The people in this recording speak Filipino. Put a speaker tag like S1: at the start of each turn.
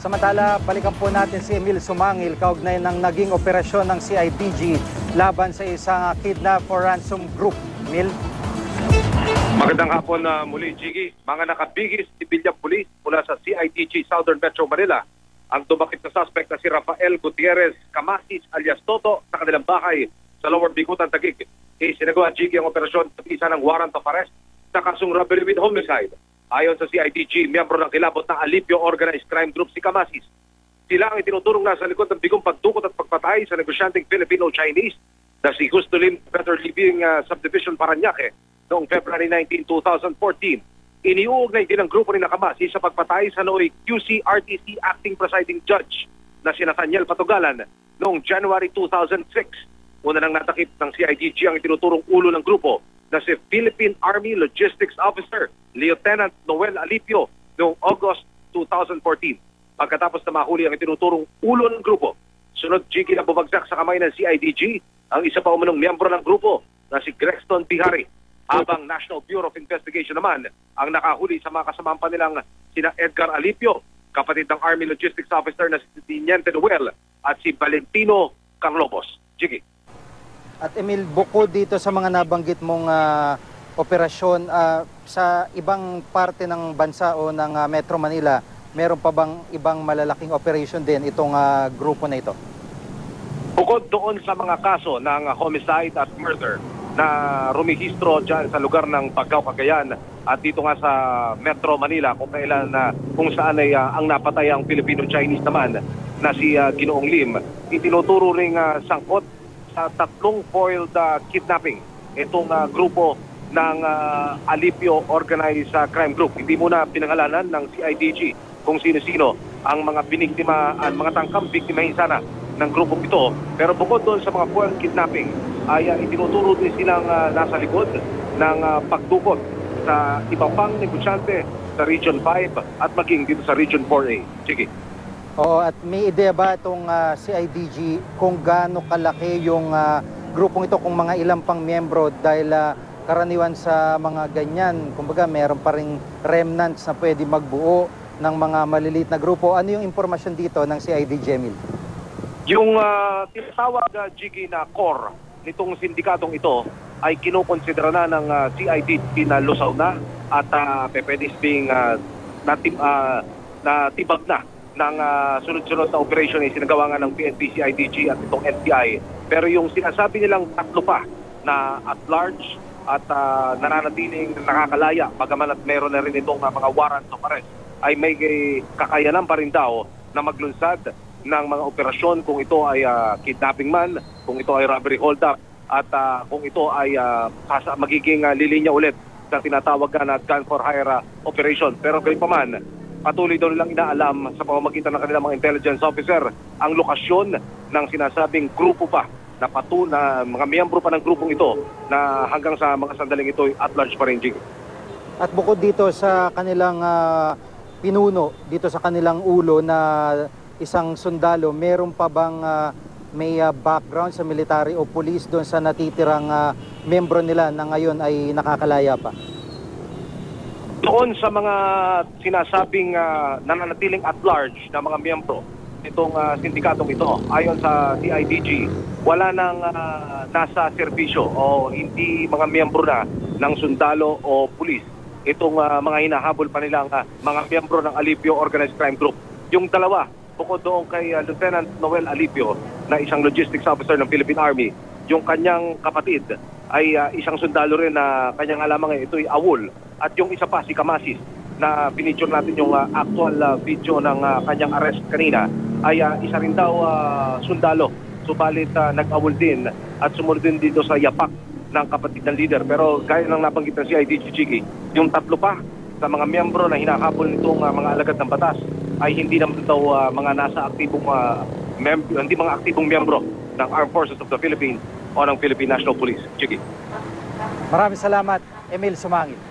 S1: Samantala, balikan po natin si Emil Sumangil kaugnay ng naging operasyon ng CIDG laban sa isang kidnap for ransom group. Emil?
S2: Magandang hapon na muli, Jiggy. Mga nakabigis sibilyang pulis mula sa CIDG Southern Metro Manila ang tumakit na suspect na si Rafael Gutierrez Camasis alias Toto sa kanilang bahay sa Lower Bikutan, Taguig. Isinagawa Jiggy ang operasyon sa isa ng warrant of arrest sa kasong robbery with homicide. Ayon sa CIDG, miyembro ng kilabot ng Alipio Organized Crime Group si Camasis. Sila ang itinuturong nasa likod ng bigong pagdukot at pagpatay sa negosyanteng Filipino-Chinese na si Gusto Lim Better Living uh, Subdivision Paranaque noong February 19, 2014. Iniuugnay din ang grupo ni Nakamasi sa pagpatay sa nooy QC-RTC Acting Presiding Judge na si Nathaniel Patugalan noong January 2006. Una nang natakip ng CIDG ang itinuturong ulo ng grupo na si Philippine Army Logistics Officer Lieutenant Noel Alipio noong August 2014. Pagkatapos na mahuli ang itinuturong ulo ng grupo, sunod Jiggy na bumagsak sa kamay ng CIDG ang isa pa umunong miyembro ng grupo na si Grexton Bihari. Habang National Bureau of Investigation naman ang nakahuli sa mga kasamahan pa nilang sina Edgar Alipio, kapatid ng Army Logistics Officer na si Tiniente Noel at si Valentino Carlopos. Jiggy.
S1: At Emil, bukod dito sa mga nabanggit mong ah, operasyon ah, sa ibang parte ng bansa o ng ah, Metro Manila, meron pa bang ibang malalaking operation din itong ah, grupo na ito?
S2: Bukod doon sa mga kaso ng homicide at murder na rumihistro dyan sa lugar ng Paggaw, Cagayan at dito nga sa Metro Manila kung kailan na kung saan ay ah, ang napatay ang Filipino-Chinese naman na si ah, Ginoong Lim, itinuturo ring ah, sangkot sa tatlong foiled ah, kidnapping itong ah, grupo ng ah, Alipio Organized ah, Crime Group. Hindi muna pinangalanan ng CIDG kung sino-sino ang mga biniktima at mga tangkang biktimahin sana ng grupong ito. Pero bukod doon sa mga foiled kidnapping, ay uh, itinuturo din silang ah, nasa likod ng ah, pagdukot sa iba pang negosyante sa Region 5 at maging dito sa Region 4A. Sige.
S1: Oo, at may ideya ba itong ah, CIDG kung gaano kalaki yung ah, grupong ito, kung mga ilang pang miyembro dahil ah, karaniwan sa mga ganyan, kumbaga meron pa ring remnants na pwede magbuo ng mga maliliit na grupo. Ano yung impormasyon dito ng CIDG, Emil?
S2: Yung uh, tinatawag uh, Jiggy na core nitong sindikatong ito ay kinukonsidera na ng uh, CIDG na lusaw na at uh, pwede being uh, natim, uh, natibag na ng uh, sunod-sunod na operation ay sinagawa nga ng PNP, CIDG at itong NTI. Pero yung sinasabi nilang tatlo pa na at large at uh, nananatiling nakakalaya bagaman at meron na rin itong uh, mga warrants of arrest ay may eh, kakayanan pa rin daw na maglunsad ng mga operasyon kung ito ay ah, kidnapping man, kung ito ay robbery hold-up at ah, kung ito ay kasa, magiging ah, lilinya ulit sa tinatawag na gun for hire ah, operation. Pero gayon pa man, patuloy daw nilang inaalam sa pamamagitan ng kanilang mga intelligence officer ang lokasyon ng sinasabing grupo pa na patu na mga miyembro pa ng grupong ito na hanggang sa mga sandaling ito at large pa rin. Jig.
S1: At bukod dito sa kanilang ah, pinuno, dito sa kanilang ulo na isang sundalo, meron pa bang ah, may ah, background sa military o police doon sa natitirang ah, membro nila na ngayon ay nakakalaya pa?
S2: Doon sa mga sinasabing ah, nananatiling at large na mga miyembro itong ah, sindikatong ito, ayon sa CIDG, wala nang ah, nasa serbisyo o hindi mga miyembro na ng sundalo o pulis. Itong ah, mga hinahabol pa nilang ah, mga miyembro ng Alipio Organized Crime Group. Yung dalawa, bukod doon kay ah, Lieutenant Noel Alipio na isang logistics officer ng Philippine Army, yung kanyang kapatid ay ah, isang sundalo rin na kanyang alamang ay ito'y awol. At yung isa pa, si Kamasis, na binidyo natin yung ah, actual ah, video ng ah, kanyang arrest kanina, ay ah, isa rin daw ah, sundalo. Subalit ah, nag-awol din at sumunod din dito sa yapak ng kapatid ng leader. Pero gaya ng nabanggit ng CIDG Chiki, yung tatlo pa sa mga miyembro na hinahabol nitong ah, mga alagad ng batas ay hindi naman daw ah, mga nasa aktibong ah, mem- hindi mga aktibong miyembro ng Armed Forces of the Philippines o ng Philippine National Police. Chiki.
S1: Maraming salamat, Emil Sumangil.